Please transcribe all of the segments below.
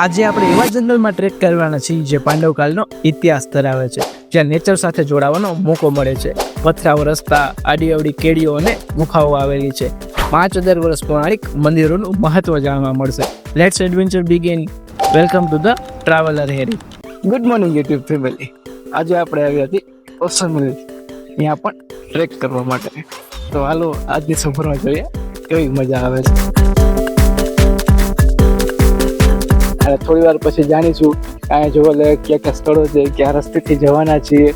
આજે આપણે એવા જંગલમાં ટ્રેક કરવાના છીએ જે પાંડવકાળનો ઇતિહાસ ધરાવે છે, જ્યાં નેચર સાથે જોડાવાનો મોકો મળે છે. પથરાવ રસ્તા આડી અવડી કેડીઓ અને ગુફાઓ આવેલી છે. પાંચ હજાર વર્ષ પૌરાણિક મંદિરોનું મહત્વ જાણવા મળશે. Let's adventure begin welcome to the traveller Harry good morning YouTube family આજે આપણે આવી હતી ઓસમ ત્યાં પણ ટ્રેક કરવા માટે. તો હાલો, આજની સફરમાં જોઈએ કેવી મજા આવે છે? અને થોડી વાર પછી જાણીશું કાંઈ જોવા લે કયા કયા સ્થળો છે કયા રસ્તેથી જવાના છીએ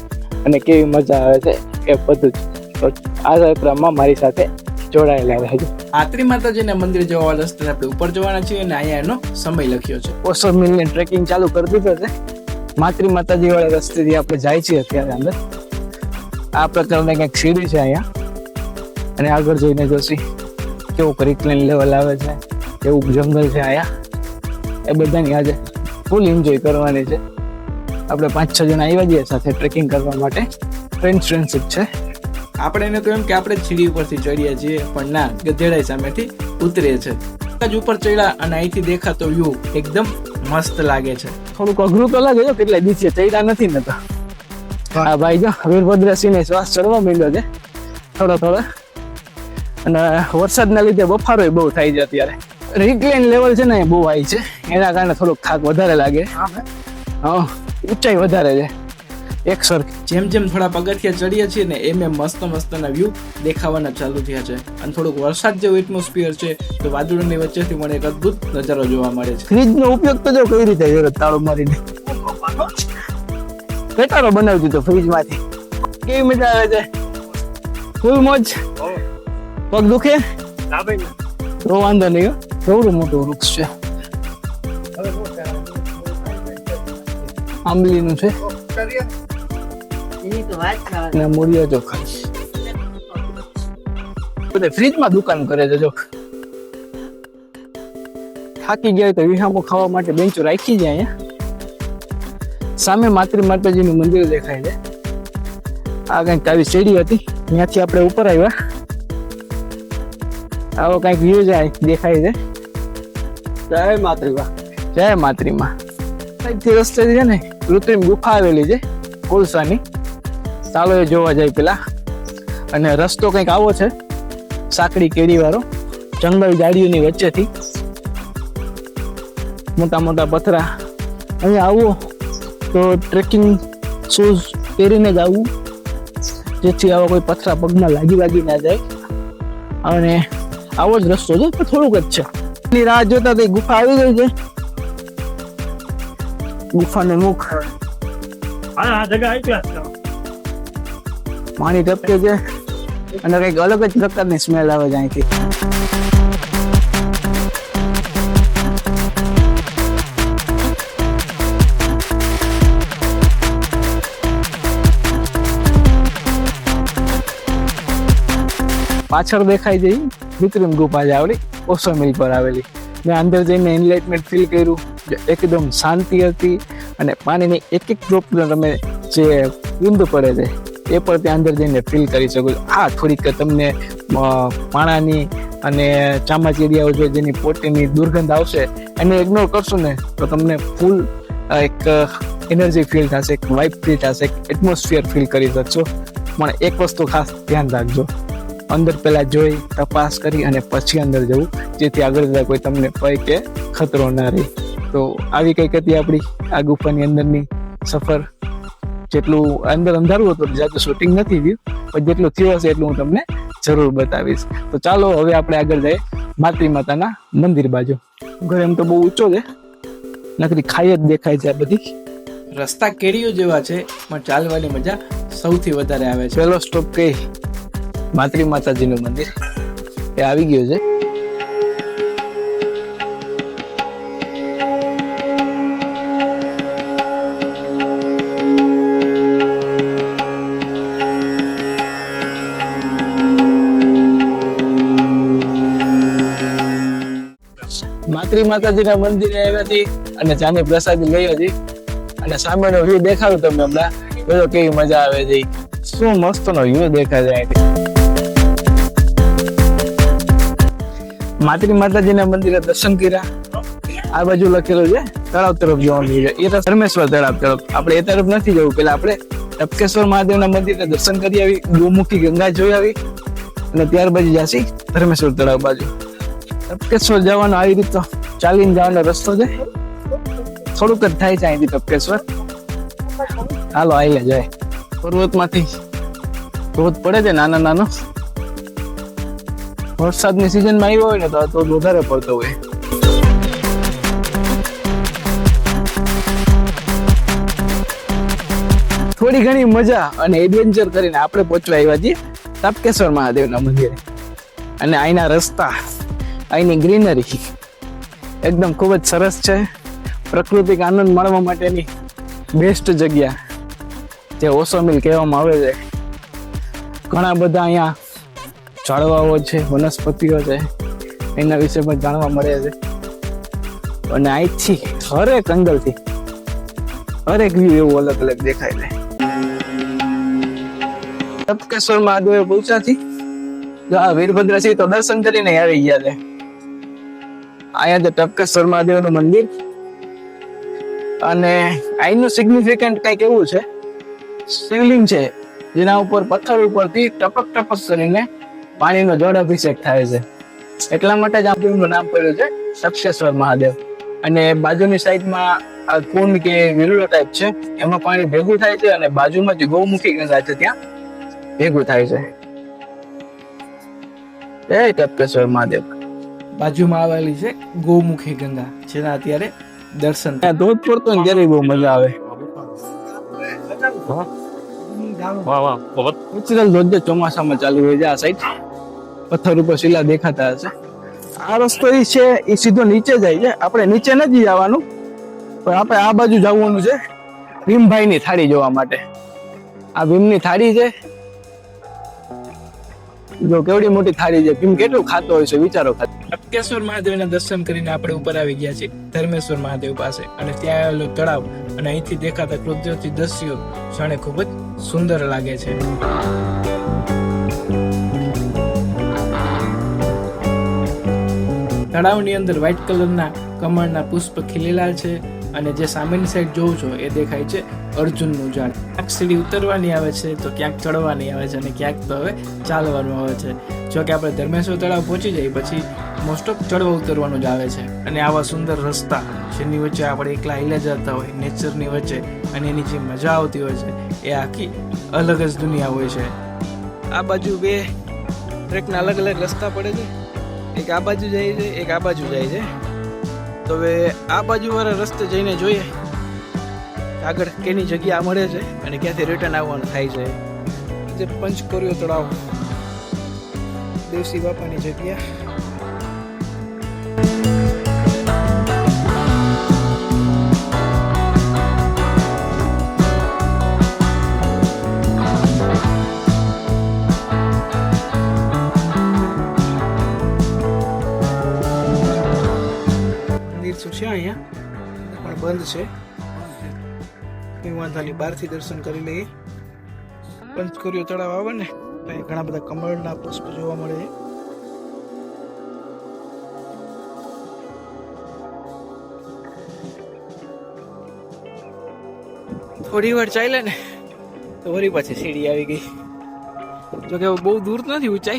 અને કેવી મજા આવે છે એ બધું જ. તો આ યાત્રામાં મારી સાથે જોડાયેલા રહેજો. આત્રી માતાજીના મંદિર જવા રસ્તે આપણે ઉપર જવાના છીએ અને અહીંયા એનો સમય લખ્યો છે. ઓસો મિલની ટ્રેકિંગ ચાલુ કરી દીધો છે. માતૃ માતાજી વાળા રસ્તેથી આપણે જાય છીએ અત્યારે અંદર. આ પ્રકારની કંઈક સીડી છે અહીંયા. અને આગળ જઈને જોશી કેવું કરિકલેન લેવલ આવે છે કેવું જંગલ છે અહીંયા. એ બધાની આજે ફૂલ એન્જોય કરવાની છે. આપણે પાંચ છ જણા આવ્યા જઈએ સાથે ટ્રેકિંગ કરવા માટે. ફ્રેન્ડ ફ્રેન્ડશીપ છે. આપણે એને તો એમ કે આપણે સીડી ઉપરથી ચડીએ છીએ પણ ના ગધેડાઈ સામેથી ઉતરે છે. જ ઉપર ચડ્યા અને અહીંથી દેખાતો વ્યૂ એકદમ મસ્ત લાગે છે. થોડુંક અઘરું તો લાગે છે કેટલા નીચે ચડ્યા નથી ને તો. હા. ભાઈ જો વીરભદ્રસિંહ ને શ્વાસ ચડવા માંડ્યો છે. થોડો થોડો. અને વરસાદના લીધે બફારો બહુ થાય છે અત્યારે. રિક્લાઇન લેવલ છે ને એ બહુ હાઈ છે. એના કારણે થોડોક થાક વધારે લાગે. હા ઊંચાઈ વધારે છે. એક સર જેમ જેમ થોડા પગથિયા ચડીએ છીએ ને એમ એમ મસ્ત મસ્તના વ્યૂ દેખાવાના ચાલુ થયા છે. અને થોડુંક વરસાદ જેવું એટમોસ્ફિયર છે તો વાદળોની વચ્ચેથી મને એક અદ્ભુત નજારો જોવા મળે છે. ફ્રીજનો ઉપયોગ તો જો કઈ રીતે કર્યો તાળો મારીને. પેટારો બનાવી દીધો ફ્રીજમાંથી કેવી મજા આવે છે? ફૂલ મોજ? પગ દુખે? તો વાંધો નહીં હો. કેવડું મોટું વૃક્ષ છે આંબલીનું છે ને મૂળિયા ચોખા બધે ફ્રીજમાં દુકાન કરે છે જો થાકી ગયા તો વિહામો ખાવા માટે બેન્ચો રાખી જાય અહીંયા સામે માતૃ માતાજીનું મંદિર દેખાય છે આ કંઈક આવી સીડી હતી ત્યાંથી આપણે ઉપર આવ્યા આવો કંઈક વ્યૂ જાય દેખાય છે જય માતૃમા જય માતૃમા. સાઈડથી રસ્તે છે ને? કૃત્રિમ ગુફા આવેલી છે કોલસાની. ચાલો એ જોવા જાય પેલા. અને રસ્તો કંઈક આવો છે સાંકડી કેડી વાળો જંગલ જાડીઓની વચ્ચેથી. મોટા મોટા પથરા. અહીંયા આવો તો ટ્રેકિંગ શૂઝ પહેરીને જ આવવું જેથી આવા કોઈ પથરા પગમાં લાગી વાગી ના જાય. અને આવો જ રસ્તો છે પણ થોડુંક જ છે. એની રાહ જોતા તો ગુફા આવી ગઈ છે. ગુફાને મુખ. પાણી ટપકે છે. અને કંઈક અલગ જ પ્રકારની સ્મેલ આવે છે અહીંથી. પાછળ દેખાઈ જઈ કૃત્રિમ ગુફા જે આવડી ઓસો મિલ પર આવેલી. મેં અંદર જઈને એનલાઇટમેન્ટ ફીલ કર્યું. એકદમ શાંતિ હતી અને પાણીની એક એક ડ્રોપ તમે જે બુંદ પડે છે, એ પણ ત્યાં અંદર જઈને ફીલ કરી શકો છો. આ થોડીક તમને પાણાની અને ચામાચીડિયાઓ જે જેની પોટીની દુર્ગંધ આવશે, એને ઇગ્નોર કરશો ને, તો તમને ફૂલ એક એનર્જી ફીલ થશે, એક વાઇબ ફીલ થશે, એક એટમોસ્ફિયર ફીલ કરી શકશો. પણ એક વસ્તુ ખાસ ધ્યાન રાખજો. અંદર પહેલાં જોઈ તપાસ કરી અને પછી અંદર જવું જેથી આગળ જતા કોઈ તમને ભય કે ખતરો ના રહે. તો આવી કંઈક હતી આપણી આ ગુફાની અંદરની સફર? જેટલું અંદર અંધારું હતું જાતું શૂટિંગ નથી થયું પણ જેટલું થયું હશે એટલું હું તમને જરૂર બતાવીશ. તો ચાલો હવે આપણે આગળ જઈએ માતૃ માતાના મંદિર બાજુ. ઘર એમ તો બહુ ઊંચો છે. નકરી ખાઈ જ દેખાય છે આ બધી. રસ્તા કેડીઓ જેવા છે પણ ચાલવાની મજા સૌથી વધારે આવે છે. પહેલો સ્ટોપ કઈ? માતૃ માતાજીનું મંદિર. એ આવી ગયું છે. માત્રી માતાજીના મંદિરે આવ્યા હતી અને ચાની પ્રસાદી લઈ હતી. અને સામેનો વ્યૂ દેખાડું તમને હમણાં. બધો કેવી મજા આવે છે. શું મસ્ત નો વ્યૂ દેખાય છે અહીંથી. માતૃ માતાજીના મંદિરે દર્શન કર્યા. આ બાજુ લખેલું છે, તળાવ તરફ જવાનું છે એ તો ધર્મેશ્વર તળાવ તરફ. આપણે એ તરફ નથી જવું. પેલા આપણે ટપકેશ્વર મહાદેવના મંદિરે દર્શન કરી આવી, ગોમુખી ગંગા જોઈ આવી અને ત્યારબાદ જાસી ધર્મેશ્વર તળાવ બાજુ. ટપકેશ્વર જવાનો આવી રીતે ચાલીને જવાનો રસ્તો છે. થોડુંક જ થાય છે અહીંથી ટપકેશ્વર. હાલો આવી જાય. પર્વતમાંથી ધોધ પડે છે નાનો નાનો. વરસાદની સિઝનમાં આવ્યો હોય ને તો આ તો વધારે પડતો હોય. થોડી ઘણી મજા અને એડવેન્ચર કરીને આપણે પહોંચવા આવ્યા છીએ તાપકેશ્વર મહાદેવના મંદિરે. અને અહીંના રસ્તા અહીંની ગ્રીનરી એકદમ ખૂબ જ સરસ છે. પ્રાકૃતિક આનંદ માણવા માટેની બેસ્ટ જગ્યા, જે ઓસો મિલ કહેવામાં આવે છે. ઘણા બધા અહીંયા ઝાડવાઓ છે, વનસ્પતિઓ છે, એના વિશે પણ જાણવા મળે છે. અને અહીંથી હરેક અંગલથી હરેક વ્યૂ એવું અલગ અલગ દેખાય છે. તપકેશ્વર મહાદેવ પહોંચ્યાથી જો આ વીરભદ્ર છે તો દર્શન કરીને આવી ગયા છે. અહીંયા તો ટપકેશ્વર મહાદેવનું મંદિર. અને અહીંનું સિગ્નિફિકન્ટ કંઈક એવું છે શિવલિંગ છે, જેના ઉપર પથ્થર ઉપરથી ટપક ટપક કરીને પાણીનો જળ અભિષેક થાય છે. એટલા માટે જ આ નામ પડ્યું છે ટપકેશ્વર મહાદેવ. અને બાજુની સાઈડમાં આ કુંડ કે વિરુડો ટાઈપ છે એમાં પાણી ભેગું થાય છે અને બાજુમાં જે ગૌમુખી ગંગા છે ત્યાં ભેગું થાય છે. જય ટપકેશ્વર મહાદેવ. બાજુમાં આવેલી છે ગૌમુખી ગંગા જેના અત્યારે દર્શન ત્યાં ધોધ પડતો ને ત્યારે બહુ મજા આવે. નેચરલ ધોધ ચોમાસામાં ચાલુ હોય છે આ સાઈડ પથ્થર ઉપર શિલા દેખાતા હશે. આ રસ્તો એ છે, એ સીધો નીચે જાય છે. આપણે નીચે નથી જવાનું, પણ આપણે આ બાજુ જવાનું છે ભીમભાઈ ની થાળી જોવા માટે. આ ભીમની થાળી છે. જો કેવડી મોટી થાળી છે, ભીમ કેટલું ખાતો હોય છે, વિચારો ખાતો ટપકેશ્વર મહાદેવના દર્શન કરીને આપણે ઉપર આવી ગયા છીએ, ધર્મેશ્વર મહાદેવ પાસે. અને ત્યાં આવેલું તળાવ અને અહીંથી દેખાતા કુદરતી દ્રશ્યો જાણે ખૂબ જ સુંદર લાગે છે. તળાવની અંદર વ્હાઇટ કલરના કમળના પુષ્પ ખીલેલા છે અને જે સામેની સાઈડ જોઉં છો એ દેખાય છે અર્જુનનું ઝાડ. ક્યાંક સીડી ઉતરવાની આવે છે તો ક્યાંક ચડવાની આવે છે અને ક્યાંક તો હવે ચાલવાનું આવે છે. જો કે આપણે ધર્મેશ્વર તળાવ પહોંચી જઈએ પછી મોસ્ટ ઓફ ચડવા ઉતરવાનું જ આવે છે. અને આવા સુંદર રસ્તા જેની વચ્ચે આપણે એકલા હિલા જતા હોય નેચરની વચ્ચે અને એની જે મજા આવતી હોય છે, એ આખી અલગ જ દુનિયા હોય છે. આ બાજુ બે ટ્રેકના અલગ અલગ રસ્તા પડે છે. એક આ બાજુ જાય છે, એક આ બાજુ જાય છે. તો હવે આ બાજુ વાળા રસ્તે જઈને જોઈએ. આગળ કેની જગ્યા મળે છે અને ક્યાંથી રિટર્ન આવવાનું થાય છે. જે પંચકોરિયો તળાવ. દેવસી બાપાની જગ્યા. મંદિર શું છે અહીંયા. પણ બંધ છે. કંઈ વાંધો નહીં, બહારથી દર્શન કરી લઈએ. પંચકુરિયો તળાવ આવે ને, તો ઘણા બધા કમળના પુષ્પ જોવા મળે છે. થોડી વાર ચાલે ને, તો વળી પાછી સીડી આવી ગઈ. જો કે બહુ દૂર નથી ઊંચાઈ.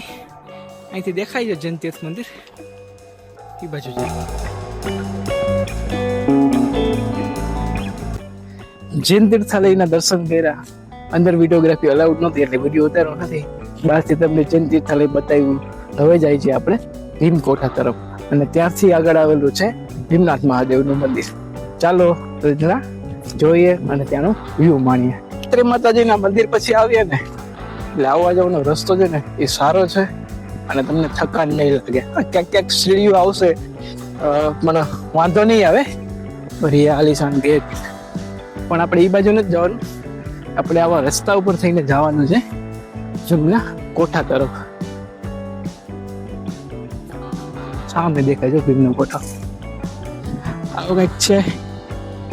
અહીંથી દેખાય છે જનતીર્થ મંદિર. એ બાજુ જાય જૈન તીર્થાલયના દર્શન કર્યા, અંદર વિડીયોગ્રાફી અલાઉડ નહોતી એટલે વીડિયો ઉતાર્યો નથી. બહારથી તમને જૈન તીર્થાલય બતાવ્યું, હવે જાય છે આપણે ભીમકોઠા તરફ. અને ત્યારથી આગળ આવેલું છે ભીમનાથ મહાદેવનું મંદિર. ચાલો જરા જોઈએ અને ત્યાંનો વ્યૂ માણીએ. ત્રી માતાજીના મંદિર પછી આવીએ ને, એટલે આવવા જવાનો રસ્તો છે ને એ સારો છે અને તમને થકાન નહીં લાગે. ક્યાંક ક્યાંક સીડીઓ આવશે મને વાંધો નહીં આવે. ફરી આલિશાન ગેટ પણ આપણે એ બાજુ નથી જવાનું. આપણે આવા રસ્તા ઉપર થઈને જવાનું છે. જમના કોઠા તરફ. સામે દેખાય છે ભીમનો કોઠો. આવો કંઈક છે.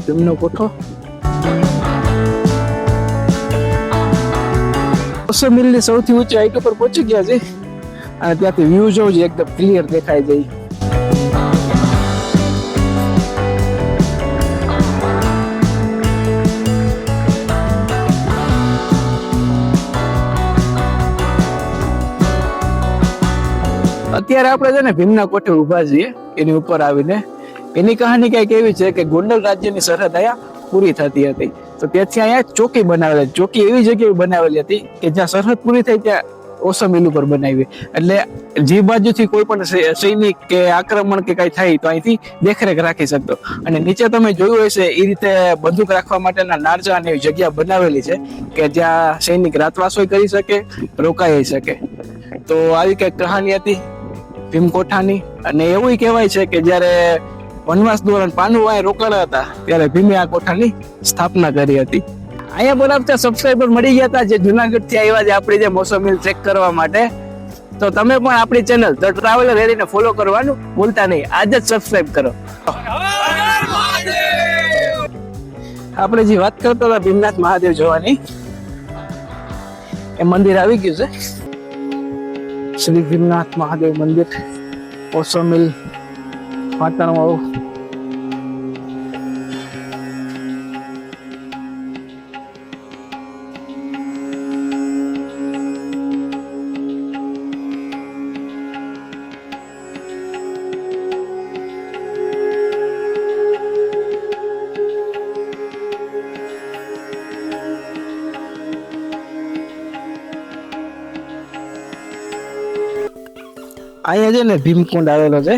ભીમનો કોઠો. બસો મિલની સૌથી ઊંચી હાઈટ ઉપર પહોંચી ગયા છે. અને ત્યાંથી વ્યૂ જોવું છે, એકદમ ક્લિયર દેખાય છે. અત્યારે આપણે છે ને ભીમના કોઠે ઊભા છીએ, એની ઉપર આવીને. એની કહાની કંઈક એવી છે કે ગોંડલ રાજ્યની સરહદ અહીંયા પૂરી થતી હતી. તો ત્યાંથી અહીંયા ચોકી બનાવેલી ચોકી એવી જગ્યાએ બનાવેલી હતી કે જ્યાં સરહદ પૂરી થઈ ત્યાં ઓસમ મિલ ઉપર બનાવી. એટલે જે બાજુથી કોઈ પણ સૈનિક કે આક્રમણ કે કઈ થાય તો અહીંથી દેખરેખ રાખી શકતો. અને નીચે તમે જોયું હશે એ રીતે બંદૂક રાખવા માટેના નારજા અને એવી જગ્યા બનાવેલી છે કે જ્યાં સૈનિક રાતવાસો કરી શકે, રોકાઈ શકે. તો આવી કઈ કહાની હતી? ભીમકોઠાની. અને એવું કહેવાય છે કે જ્યારે વનવાસ દોરણ અહીં રોકાણા હતા, ત્યારે ભીમે આ કોઠાની સ્થાપના કરી હતી. અહીંયા બરાબર સબસ્ક્રાઈબર મળી ગયા હતા, જે જુનાગઢથી આવ્યા છે, આપણી જે મોસમ ચેક કરવા માટે. તો તમે પણ આપણી ચેનલ ધ ટ્રાવેલર રેડીને ફોલો કરવાનું ભૂલતા નહીં. આજે જ સબસ્ક્રાઇબ કરો. આપણે જે વાત કરતા હતા ભીમનાથ મહાદેવ જોવાની, એ મંદિર આવી ગયું છે. શ્રી ભીમનાથ મહાદેવ મંદિર ઓસો મિલ અહીંયા છે ને ભીમકુંડ આવેલો છે.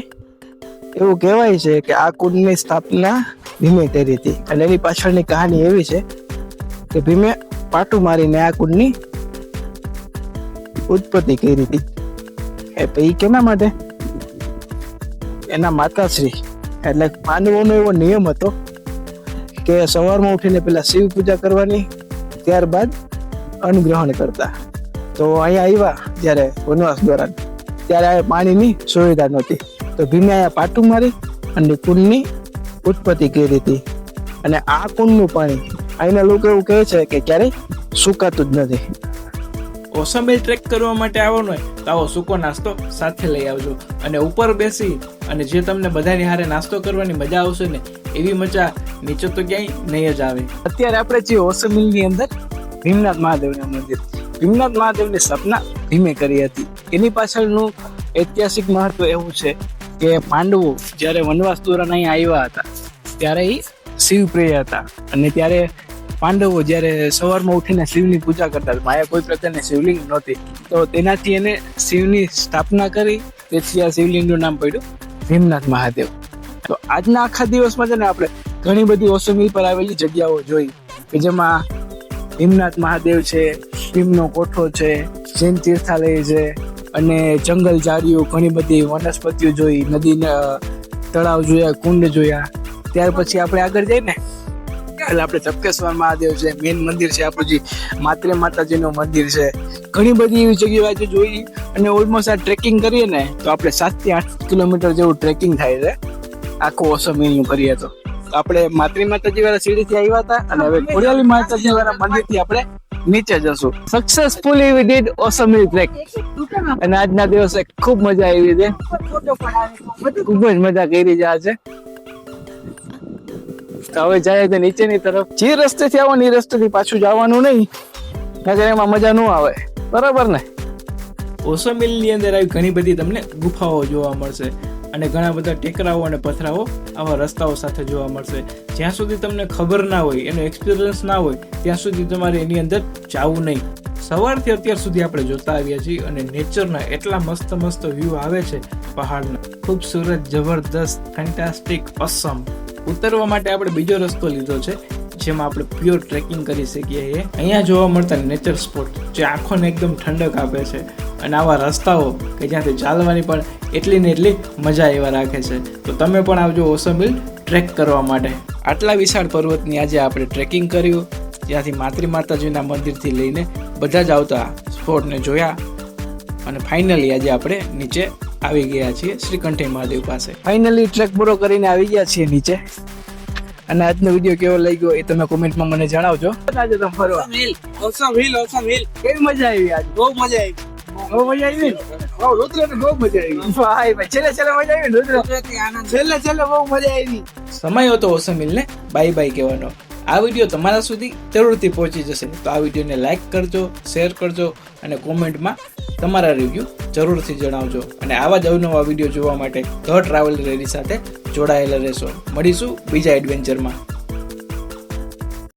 એવું કહેવાય છે કે આ કુંડની સ્થાપના ભીમે કરી હતી. અને એની પાછળની કહાની એવી છે કે ભીમે પાટું મારીને આ કુંડની ઉત્પત્તિ કરી હતી. એ તો એ કેના માટે? એના માતાશ્રી. એટલે પાંડવોનો એવો નિયમ હતો કે સવારમાં ઉઠીને પેલા શિવ પૂજા કરવાની, ત્યારબાદ અન્ન કરતા. તો અહીંયા આવ્યા જ્યારે વનવાસ દોરાન. ત્યારે આ પાણીની સુવિધા નહોતી. તો ભીમે અહીંયા પાટું મારી અને કુંડની ઉત્પત્તિ કરી હતી. અને આ કુંડનું પાણી અહીંના લોકો એવું કહે છે કે ક્યારેય સુકાતું જ નથી. ઓસમેલ ટ્રેક કરવા માટે આવવાનો હોય તો આવો સૂકો નાસ્તો સાથે લઈ આવજો. અને ઉપર બેસી અને જે તમને બધાની હારે નાસ્તો કરવાની મજા આવશે ને એવી મજા નીચે તો ક્યાંય નહીં જ આવે. અત્યારે આપણે જે ઓસમિલની અંદર ભીમનાથ મહાદેવના મંદિર ભીમનાથ મહાદેવની સ્થાપના ભીમે કરી હતી. એની પાછળનું ઐતિહાસિક મહત્વ એવું છે કે પાંડવો જ્યારે વનવાસ દોરાન અહીં આવ્યા હતા, ત્યારે એ શિવપ્રિય હતા. અને ત્યારે પાંડવો જ્યારે સવારમાં ઉઠીને શિવની પૂજા કરતા માયા કોઈ પ્રકારની શિવલિંગ નહોતી. તો તેનાથી એને શિવની સ્થાપના કરી, તેથી આ શિવલિંગનું નામ પડ્યું ભીમનાથ મહાદેવ. તો આજના આખા દિવસમાં છે ને આપણે ઘણી બધી ઓસમી પર આવેલી જગ્યાઓ જોઈ કે જેમાં ભીમનાથ મહાદેવ છે ભીમનો કોઠો છે જૈન તીર્થાલય છે અને જંગલ ઝાડીઓ ઘણી બધી વનસ્પતિઓ જોઈ નદી તળાવ જોયા કુંડ જોયા. ત્યાર પછી આપણે આગળ જઈએ ને એટલે આપણે ચપકેશ્વર મહાદેવ છે મેન મંદિર છે આપણું જે માત્રે માતાજીનું મંદિર છે. ઘણી બધી એવી જગ્યાઓ આજે જોઈ અને ઓલમોસ્ટ આ ટ્રેકિંગ કરીએ ને તો આપણે સાતથી આઠ કિલોમીટર જેવું ટ્રેકિંગ થાય છે. આખો ઓસમ એનું કરીએ તો. આપણે માતૃ માતાજી વાળા સીડીથી આવ્યા હતા અને હવે ખોડિયાલી માતાજી વાળા મંદિરથી આપણે નીચે જશું. Successfully we did awesome hill trek અને આજના દિવસે ખૂબ મજા આવી છે ખૂબ જ મજા કરી છે હવે જાય તો નીચેની તરફ. જે રસ્તેથી આવો ને એ રસ્તેથી પાછું જવાનું નહીં. નગર એમાં મજા ન આવે. બરાબર ને? ઓસોમિલની અંદર આવી ઘણી બધી તમને ગુફાઓ જોવા મળશે. અને ઘણા બધા ટેકરાઓ અને પથરાઓ આવા રસ્તાઓ સાથે જોવા મળશે. જ્યાં સુધી તમને ખબર ના હોય, એનો એક્સપિરિયન્સ ના હોય, ત્યાં સુધી તમારે એની અંદર જવું નહીં. સવારથી અત્યાર સુધી આપણે જોતા આવ્યા છીએ અને નેચરના એટલા મસ્ત મસ્ત વ્યૂ આવે છે પહાડના. ખૂબસૂરત, જબરદસ્ત ફેન્ટાસ્ટિક અસમ ઉતરવા માટે આપણે બીજો રસ્તો લીધો છે, જેમાં આપણે પ્યોર ટ્રેકિંગ કરી શકીએ છીએ. અહીંયા જોવા મળતા નેચર સ્પોટ જે આંખોને એકદમ ઠંડક આપે છે. અને આવા રસ્તાઓ કે જ્યાંથી ચાલવાની પણ એટલી ને એટલી મજા એવા રાખે છે. તો તમે પણ આવજો ઓસમ હિલ ટ્રેક કરવા માટે. આટલા વિશાળ પર્વતની આજે આપણે ટ્રેકિંગ કર્યું. જ્યાંથી માતૃ માતાજીના મંદિરથી લઈને બધા જ આવતા સ્પોટને જોયા. અને ફાઇનલી આજે આપણે નીચે આવી ગયા છીએ શ્રીકંઠી મહાદેવ પાસે. ફાઇનલી ટ્રેક પૂરો કરીને આવી ગયા છીએ નીચે. અને આજનો વીડિયો કેવો લાગ્યો એ તમે કોમેન્ટમાં મને જણાવજો. આજે તમે ફરવા. ઓસમ હિલ ઓસમ હિલ કેવી મજા આવી આજ? બહુ મજા આવી. મજા આવી ને રુદ્ર ને બહુ મજા આવી ભાઈ ભાઈ છેલ્લે છેલ્લે મજા આવી ને રુદ્ર. છેલ્લે છેલ્લે બહુ મજા આવી સમય હતો ઓસમિલને બાય બાય કહેવાનો. આ વીડિયો તમારા સુધી જરૂરથી પહોંચી જશે. તો આ વિડીયોને લાઇક કરજો શેર કરજો અને કોમેન્ટમાં તમારા રિવ્યૂ જરૂરથી જણાવજો. અને આવા જ અવનવા વીડિયો જોવા માટે ધ ટ્રાવેલ રેડી સાથે જોડાયેલા રહેશો. મળીશું બીજા એડવેન્ચરમાં